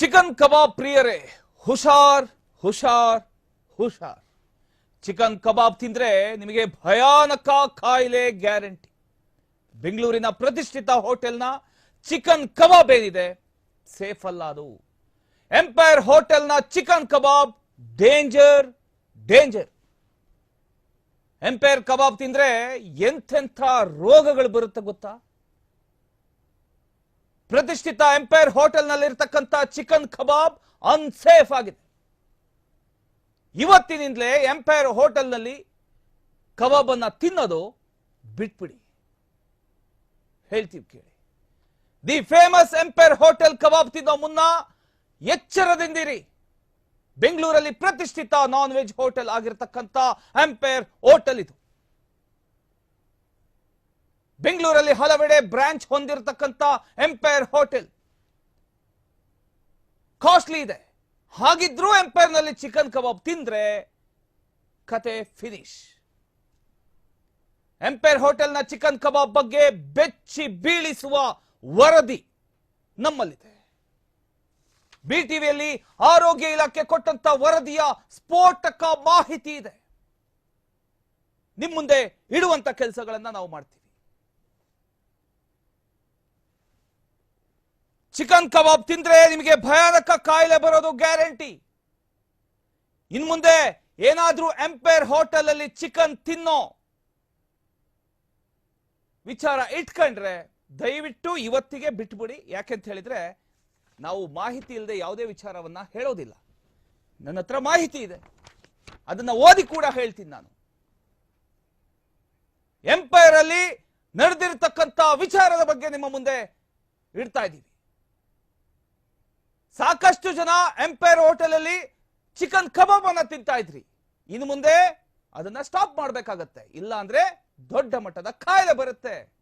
Chicken ಕಬಾಬ್ ಪ್ರಿಯರೇ, ಹುಷಾರ್ ಹುಷಾರ್ ಹುಷಾರ್. ಚಿಕನ್ ಕಬಾಬ್ ತಿಂದ್ರೆ ನಿಮಗೆ ಭಯಾನಕ ಕಾಯಿಲೆ ಗ್ಯಾರಂಟಿ. ಬೆಂಗಳೂರಿನ ಪ್ರತಿಷ್ಠಿತ ಹೋಟೆಲ್ನ ಚಿಕನ್ ಕಬಾಬ್ ಏನಿದೆ? ಸೇಫ್ ಅಲ್ಲ ಅದು. ಎಂಪೈರ್ ಹೋಟೆಲ್ನ chicken kebab danger danger. Empire kebab ತಿಂದ್ರೆ ಎಂಥೆಂಥ ರೋಗಗಳು ಬರುತ್ತೆ ಗೊತ್ತಾ? ಪ್ರತಿಷ್ಠಿತ ಎಂಪೈರ್ ಹೋಟೆಲ್ನಲ್ಲಿರ್ತಕ್ಕಂಥ ಚಿಕನ್ ಕಬಾಬ್ ಅನ್ಸೇಫ್ ಆಗಿದೆ. ಇವತ್ತಿನಿಂದಲೇ ಎಂಪೈರ್ ಹೋಟೆಲ್ನಲ್ಲಿ ಕಬಾಬ್ ಅನ್ನ ತಿನ್ನೋದು ಬಿಟ್ಬಿಡಿ. ಹೇಳ್ತೀವಿ ಕೇಳಿ. The famous empire hotel kebab ತಿನ್ನೋ ಮುನ್ನ ಎಚ್ಚರದಿಂದಿರಿ. ಬೆಂಗಳೂರಲ್ಲಿ ಪ್ರತಿಷ್ಠಿತ ನಾನ್ ವೆಜ್ ಹೋಟೆಲ್ ಆಗಿರತಕ್ಕಂಥ ಎಂಪೈರ್ ಹೋಟೆಲ್ ಇದು. ಬೆಂಗಳೂರಲ್ಲಿ ಹಲವೆಡೆ ಬ್ರಾಂಚ್ ಹೊಂದಿರತಕ್ಕಂಥ ಎಂಪೈರ್ ಹೋಟೆಲ್ ಕಾಸ್ಟ್ಲಿ ಇದೆ. ಹಾಗಿದ್ರೂ ಎಂಪೈರ್ನಲ್ಲಿ ಚಿಕನ್ ಕಬಾಬ್ ತಿಂದ್ರೆ ಕತೆ ಫಿನಿಶ್ ಎಂಪೈರ್ ಹೋಟೆಲ್ನ ಚಿಕನ್ ಕಬಾಬ್ ಬಗ್ಗೆ ಬೆಚ್ಚಿ ಬೀಳಿಸುವ ವರದಿ ನಮ್ಮಲ್ಲಿದೆ. ಬಿಟಿವಿಯಲ್ಲಿ ಆರೋಗ್ಯ ಇಲಾಖೆ ಕೊಟ್ಟಂತ ವರದಿಯ ಸ್ಫೋಟಕ ಮಾಹಿತಿ ಇದೆ. ನಿಮ್ಮ ಮುಂದೆ ಇಡುವಂತ ಕೆಲಸಗಳನ್ನ ನಾವು ಮಾಡ್ತೀವಿ. ಚಿಕನ್ ಕಬಾಬ್ ತಿಂದ್ರೆ ನಿಮಗೆ ಭಯಾನಕ ಕಾಯಿಲೆ ಬರೋದು ಗ್ಯಾರಂಟಿ. ಇನ್ ಮುಂದೆ ಏನಾದ್ರೂ ಎಂಪೈರ್ ಹೋಟೆಲ್ ಅಲ್ಲಿ ಚಿಕನ್ ತಿನ್ನೋ ವಿಚಾರ ಇಟ್ಕೊಂಡ್ರೆ ದಯವಿಟ್ಟು ಇವತ್ತಿಗೆ ಬಿಟ್ಬಿಡಿ. ಯಾಕೆಂತ ಹೇಳಿದ್ರೆ ನಾವು ಮಾಹಿತಿ ಇಲ್ಲದೆ ಯಾವುದೇ ವಿಚಾರವನ್ನ ಹೇಳೋದಿಲ್ಲ. ನನ್ನ ಹತ್ರ ಮಾಹಿತಿ ಇದೆ. ಅದನ್ನ ಓದಿ ಕೂಡ ಹೇಳ್ತೀನಿ ನಾನು. ಎಂಪೈರ್ ಅಲ್ಲಿ ನಡೆದಿರ್ತಕ್ಕಂಥ ವಿಚಾರದ ಬಗ್ಗೆ ನಿಮ್ಮ ಮುಂದೆ ಇಡ್ತಾ ಇದ್ದೀವಿ. ಸಾಕಷ್ಟು ಜನ ಎಂಪೈರ್ ಹೋಟೆಲ್ ಅಲ್ಲಿ ಚಿಕನ್ ಕಬಾಬ್ ಅನ್ನ ತಿಂತಾ ಇದ್ರಿ. ಇನ್ನು ಮುಂದೆ ಅದನ್ನ ಸ್ಟಾಪ್ ಮಾಡಬೇಕಾಗತ್ತೆ. ಇಲ್ಲ ಅಂದ್ರೆ ದೊಡ್ಡ ಮಟ್ಟದ ಕಾಯಿಲೆ ಬರುತ್ತೆ.